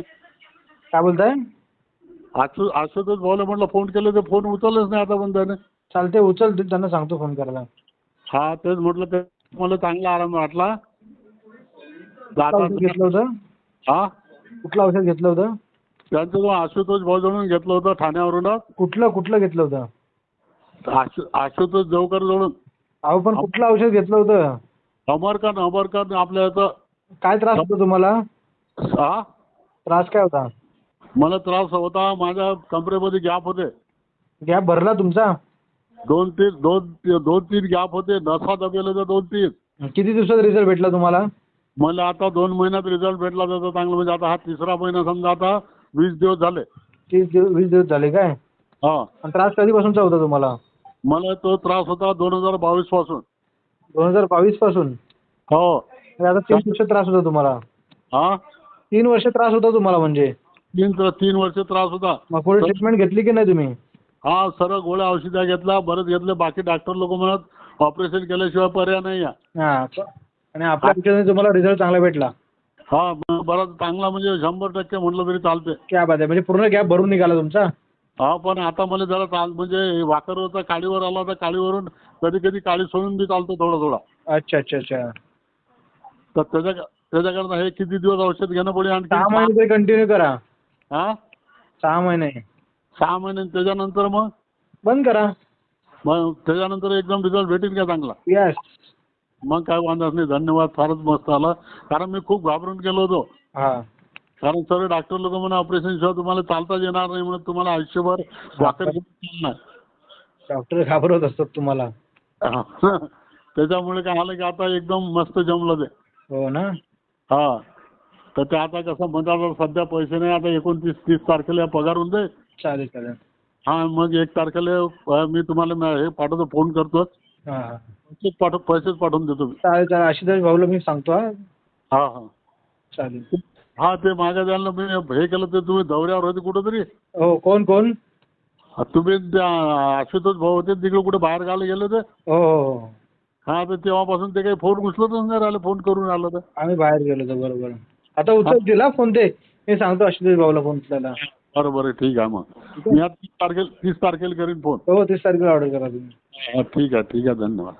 काय बोलताय? आशु आशुतोष भाऊला म्हटलं फोन केलं तर फोन उचललंच नाही आता पण त्याने. चालते उचल तू त्यांना सांगतो फोन करायला. हा तेच म्हटलं ते मला चांगला आराम वाटला. तर कुठलं औषध घेतलं होतं? हा? कुठलं औषध घेतलं होतं? त्यांचं जो आशुतोष भाऊ जवळून घेतलं होतं ठाण्यावरूनच कुठलं कुठलं घेतलं होतं? आशु आशुतोष जवकर जवळून. अहो पण कुठलं औषध घेतलं होतं? अमरकन अमरकन आपल्या काय त्रास होतो तुम्हाला? हा? त्रास काय होता? मला त्रास होता माझ्या कमरेमध्ये गॅप होते. गॅप भरला तुमचा? दोन तीन दोन दोन तीन गॅप होते नसा दबेले तर दोन तीन. किती दिवसात रिझल्ट भेटला तुम्हाला? मला आता दोन महिन्यात रिझल्ट भेटला त्याचा चांगला म्हणजे आता हा तिसरा महिना समजा आता वीस दिवस झाले. तीस दिवस वीस दिवस झाले काय? हा. आणि त्रास कधीपासूनचा होता तुम्हाला? मला तो त्रास होता दोन हजार बावीसपासून. दोन हजार बावीसपासून? हो. आता तीन वर्ष त्रास होता तुम्हाला? हा? तीन वर्ष त्रास होता तुम्हाला म्हणजे? तीन तीन वर्ष त्रास होता. मग पुढे ट्रीटमेंट घेतली की नाही तुम्ही? हा सरळ गोळ्या औषधा घेतल्या बरंच घेतले. बाकी डॉक्टर लोक म्हणत ऑपरेशन केल्याशिवाय पर्याय नाही आणि आपल्या तुम्हाला रिझल्ट चांगला भेटला. हा बराच चांगला म्हणजे शंभर टक्के म्हटलं तरी चालते क्या बात आहे म्हणजे पूर्ण गॅप भरून निघाला तुमचा? हा पण आता मला जरा चाल म्हणजे वाकरवरचा काळीवर आला होता काळीवरून कधी कधी काळी सोडून बी चालतो थोडा थोडा. अच्छा अच्छा अच्छा. तर त्याच्या त्याच्याकरता हे किती दिवस औषध घेणं पडेल आणखी? सहा महिने तरी कंटिन्यू करा. हा? सहा महिने. सहा महिने त्याच्यानंतर मग? बंद करा. मग त्याच्यानंतर एकदम रिझल्ट भेटेल का चांगला? यस मग काय वांधाच नाही. धन्यवाद. फारच मस्त आला. कारण मी खूप घाबरून गेलो होतो. हा. कारण सर्व डॉक्टर लोक म्हणा ऑपरेशन शिवाय तुम्हाला चालताच येणार नाही म्हणून तुम्हाला आयुष्यभर चालणार डॉक्टर घाबरत असतात तुम्हाला. त्याच्यामुळे काय आलं की आता एकदम मस्त जमलं ते. हो ना? हा. तर ते आता कसं म्हणतात सध्या पैसे नाही आता एकोणतीस तीस तारखेला पगार होऊन जाईल. चालेल चालेल. हा मग एक तारखेला अ, मी तुम्हाला म- हे पाठवतो फोन करतो. हा हा. पैसेच पाठव पैसेच पाठवून देतो मी. चालेल चालेल. आशिष भाऊला मी सांगतो हा. हा हा. चालेल. हा ते मागे जायला मी हे केलं ते तुम्ही दौऱ्यावर होते कुठंतरी. हो कोण कोण? तुम्ही त्या आशुतोष भाऊ होते तिकडे कुठे बाहेर गायला गेले होते? हो हो हो. हा तर तेव्हापासून ते काही फोन उचलतच नाही राहिले फोन करून आलं तर. आम्ही बाहेर गेलो होतो बरोबर. आता उचल दिला फोन ते. मी सांगतो आशिष भाऊला फोन उचलायला. बरं बरं ठीक आहे मग. मी आता तीस तारखेला तीस तारखेला करीन फोन. हो तीस तारखेला ऑर्डर करा तुम्ही. हा, ठीक आहे ठीक आहे धन्यवाद.